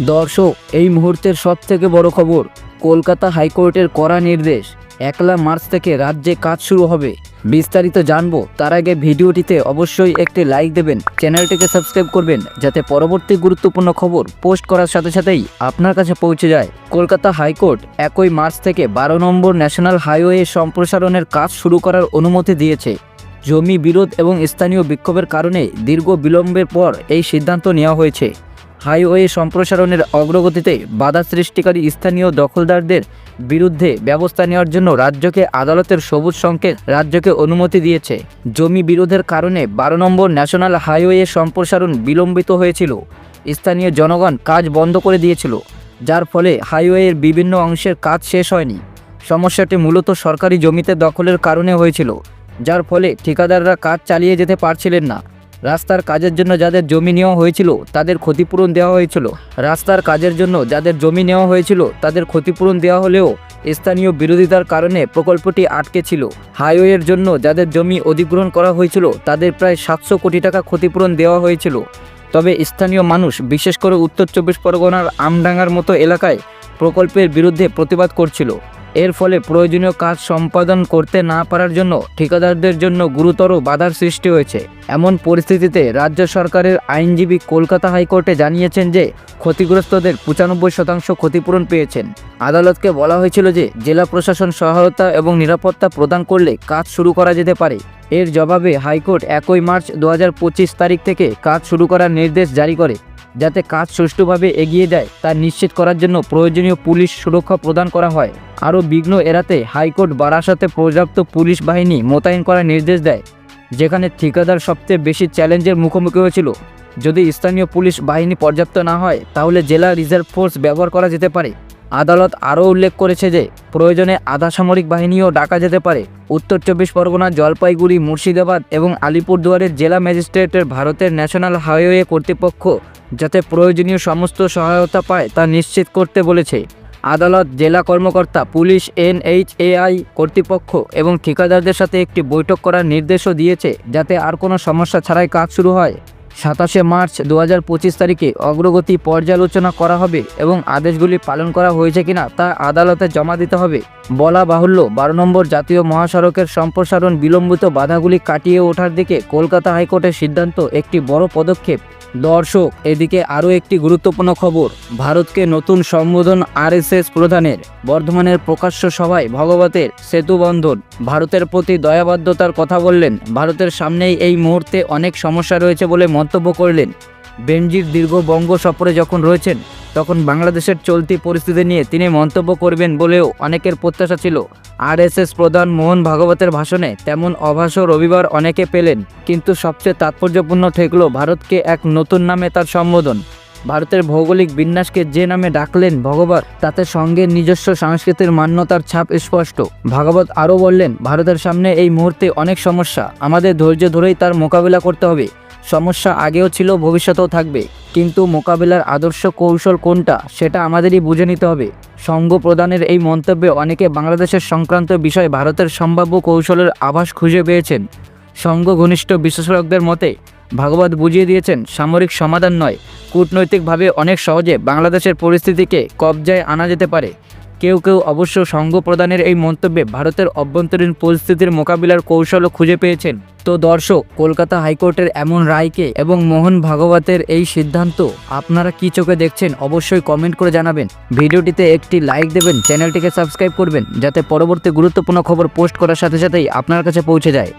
দর্শক, এই মুহূর্তের সব থেকে বড় খবর, কলকাতা হাইকোর্টের কড়া নির্দেশ। একলা মার্চ থেকে রাজ্যে কাজ শুরু হবে। বিস্তারিত জানব, তার আগে ভিডিওটিতে অবশ্যই একটি লাইক দেবেন, চ্যানেলটিকে সাবস্ক্রাইব করবেন, যাতে পরবর্তী গুরুত্বপূর্ণ খবর পোস্ট করার সাথে সাথেই আপনার কাছে পৌঁছে যায়। কলকাতা হাইকোর্ট একই মার্চ থেকে বারো নম্বর ন্যাশনাল হাইওয়ে সম্প্রসারণের কাজ শুরু করার অনুমতি দিয়েছে। জমি বিরোধ এবং স্থানীয় বিক্ষোভের কারণে দীর্ঘ বিলম্বের পর এই সিদ্ধান্ত নেওয়া হয়েছে। হাইওয়ে সম্প্রসারণের অগ্রগতিতে বাধা সৃষ্টিকারী স্থানীয় দখলদারদের বিরুদ্ধে ব্যবস্থা নেওয়ার জন্য রাজ্যকে আদালতের সবুজ সংকেত রাজ্যকে অনুমতি দিয়েছে। জমি বিরোধের কারণে বারো নম্বর ন্যাশনাল হাইওয়ে সম্প্রসারণ বিলম্বিত হয়েছিল। স্থানীয় জনগণ কাজ বন্ধ করে দিয়েছিল, যার ফলে হাইওয়ের বিভিন্ন অংশের কাজ শেষ হয়নি। সমস্যাটি মূলত সরকারি জমিতে দখলের কারণে হয়েছিল, যার ফলে ঠিকাদাররা কাজ চালিয়ে যেতে পারছিলেন না। রাস্তার কাজের জন্য যাদের জমি নেওয়া হয়েছিল, তাদের ক্ষতিপূরণ দেওয়া হয়েছিল। রাস্তার কাজের জন্য যাদের জমি নেওয়া হয়েছিল, তাদের ক্ষতিপূরণ দেওয়া হলেও স্থানীয় বিরোধিতার কারণে প্রকল্পটি আটকে ছিল। হাইওয়ের জন্য যাদের জমি অধিগ্রহণ করা হয়েছিল, তাদের প্রায় সাতশো কোটি টাকা ক্ষতিপূরণ দেওয়া হয়েছিল। তবে স্থানীয় মানুষ, বিশেষ করে উত্তর চব্বিশ পরগনার আমডাঙ্গার মতো এলাকায় প্রকল্পের বিরুদ্ধে প্রতিবাদ করছিল। এর ফলে প্রয়োজনীয় কাজ সম্পাদন করতে না পারার জন্য ঠিকাদারদের জন্য গুরুতর বাধার সৃষ্টি হয়েছে। এমন পরিস্থিতিতে রাজ্য সরকারের আইনজীবী কলকাতা হাইকোর্টে জানিয়েছেন যে, ক্ষতিগ্রস্তদের পঁচানব্বই শতাংশ ক্ষতিপূরণ পেয়েছেন। আদালতকে বলা হয়েছিল যে, জেলা প্রশাসন সহায়তা এবং নিরাপত্তা প্রদান করলে কাজ শুরু করা যেতে পারে। এর জবাবে হাইকোর্ট একই মার্চ দু হাজার পঁচিশ তারিখ থেকে কাজ শুরু করার নির্দেশ জারি করে। যাতে কাজ সুষ্ঠুভাবে এগিয়ে যায় তা নিশ্চিত করার জন্য প্রয়োজনীয় পুলিশ সুরক্ষা প্রদান করা হয়। আরও বিঘ্ন এড়াতে হাইকোর্ট বারাসাতে পর্যাপ্ত পুলিশ বাহিনী মোতায়েন করার নির্দেশ দেয়, যেখানে ঠিকাদার সবচেয়ে বেশি চ্যালেঞ্জের মুখোমুখি হয়েছিল। যদি স্থানীয় পুলিশ বাহিনী পর্যাপ্ত না হয়, তাহলে জেলা রিজার্ভ ফোর্স ব্যবহার করা যেতে পারে। আদালত আরও উল্লেখ করেছে যে, প্রয়োজনে আধা সামরিক বাহিনীও ডাকা যেতে পারে। উত্তর চব্বিশ পরগনা, জলপাইগুড়ি, মুর্শিদাবাদ এবং আলিপুরদুয়ারের জেলা ম্যাজিস্ট্রেটের ভারতের ন্যাশনাল হাইওয়ে কর্তৃপক্ষ যাতে প্রয়োজনীয় সমস্ত সহায়তা পায় তা নিশ্চিত করতে বলেছে। আদালত জেলা কর্মকর্তা, পুলিশ, এনএইচএআই কর্তৃপক্ষ এবং ঠিকাদারদের সাথে একটি বৈঠক করার নির্দেশও দিয়েছে যাতে আর কোনো সমস্যা ছাড়াই কাজ শুরু হয়। সাতাশে মার্চ দু হাজার পঁচিশ তারিখে অগ্রগতি পর্যালোচনা করা হবে এবং আদেশগুলি পালন করা হয়েছে কিনা তা আদালতে জমা দিতে হবে। বলা বাহুল্য, বারো নম্বর জাতীয় মহাসড়কের সম্প্রসারণ বিলম্বিত বাধাগুলি কাটিয়ে ওঠার দিকে কলকাতা হাইকোর্টের সিদ্ধান্ত একটি বড় পদক্ষেপ। দর্শক, এদিকে আরও একটি গুরুত্বপূর্ণ খবর, ভারতকে নতুন সম্বোধন আরএসএস প্রধানের। বর্ধমানের প্রকাশ্য সভায় ভগবতের সেতুবন্ধন ভারতের প্রতি দয়াবদ্ধতার কথা বললেন। ভারতের সামনেই এই মুহূর্তে অনেক সমস্যা রয়েছে বলে মন্তব্য করলেন। বেনজির দীর্ঘ বঙ্গ সফরে যখন রয়েছেন, তখন বাংলাদেশের চলতি পরিস্থিতি নিয়ে তিনি মন্তব্য করবেন বলেও অনেকের প্রত্যাশা ছিল। আরএসএস প্রধান মোহন ভাগবতের ভাষণে তেমন অভাস রবিবার অনেকে পেলেন, কিন্তু সবচেয়ে তাৎপর্যপূর্ণ ঠেকল ভারতকে এক নতুন নামে তার সম্বোধন। ভারতের ভৌগোলিক বিন্যাসকে যে নামে ডাকলেন ভগবত, তাতে সঙ্গে নিজস্ব সংস্কৃতির মান্যতার ছাপ স্পষ্ট। ভাগবত আরও বললেন, ভারতের সামনে এই মুহূর্তে অনেক সমস্যা। আমাদের ধৈর্য ধরেই তার মোকাবিলা করতে হবে। সমস্যা আগেও ছিল, ভবিষ্যতেও থাকবে। কিন্তু মোকাবিলার আদর্শ কৌশল কোনটা, সেটা আমাদেরই বুঝে নিতে হবে। সঙ্গ প্রদানের এই মন্তব্যে অনেকে বাংলাদেশের সংক্রান্ত বিষয়ে ভারতের সম্ভাব্য কৌশলের আভাস খুঁজে পেয়েছেন। সঙ্গ ঘনিষ্ঠ বিশেষজ্ঞদের মতে ভাগবত বুঝিয়ে দিয়েছেন, সামরিক সমাধান নয়। কূটনৈতিকভাবে অনেক সহজে বাংলাদেশের পরিস্থিতিকে কবজায় আনা যেতে পারে। কেউ কেউ অবশ্য সঙ্গ প্রদানের এই মন্তব্যে ভারতের অভ্যন্তরীণ পরিস্থিতির মোকাবিলার কৌশলও খুঁজে পেয়েছেন। তো দর্শক, কলকাতা হাইকোর্টের এমন রায়কে এবং মোহন ভাগবতের এই সিদ্ধান্ত আপনারা কি চোখে দেখছেন অবশ্যই কমেন্ট করে জানাবেন। ভিডিওটিতে একটি লাইক দেবেন, চ্যানেলটিকে সাবস্ক্রাইব করবেন, যাতে পরবর্তী গুরুত্বপূর্ণ খবর পোস্ট করার সাথে সাথেই আপনার কাছে পৌঁছে যায়।